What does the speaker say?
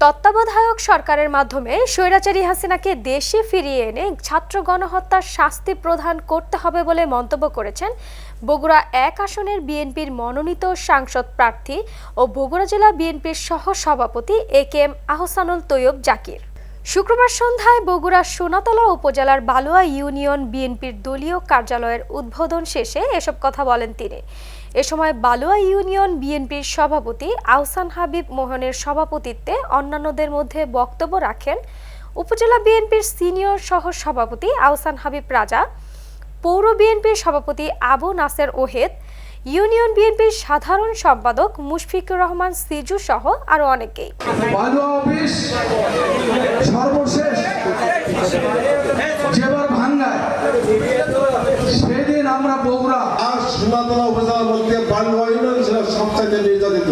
তত্ত্বাবধায়ক সরকারের মাধ্যমে স্বৈরাচারী হাসিনাকে দেশে ফিরিয়ে এনে ছাত্র গণহত্যার শাস্তি প্রদান করতে হবে বলে মন্তব্য করেছেন বগুড়া এক আসনের বিএনপির মনোনীত সাংসদ প্রার্থী ও বগুড়া জেলা বিএনপির সহ সভাপতি A K M Ahsanul Taiyab Zakir. শুক্রবার সন্ধ্যায় বগুড়ার সোনাতলা উপজেলার বালুয়া ইউনিয়ন বিএনপির দলীয় কার্যালয়ের উদ্বোধন শেষে এসব কথা বলেন তিনি। এ সময় বালুয়া ইউনিয়ন বিএনপির সভাপতি আহসান হাবিব মোহনের সভাপতিত্বে অন্যান্যদের মধ্যে বক্তব্য রাখেন উপজেলা বিএনপির সিনিয়র সহ সভাপতি আহসান হাবিব রাজা, পৌর বিএনপির সভাপতি আবু নাসের ওহেদ, ইউনিয়ন বিএনপির সাধারণ সম্পাদক মুশফিকুর রহমান সিজু সহ আরও অনেকেই। অফিস আমরা বগুড়া। আর সোনাতলা উপজেলা বলতে বালুয়া সবচাইতে নির্যাতিত।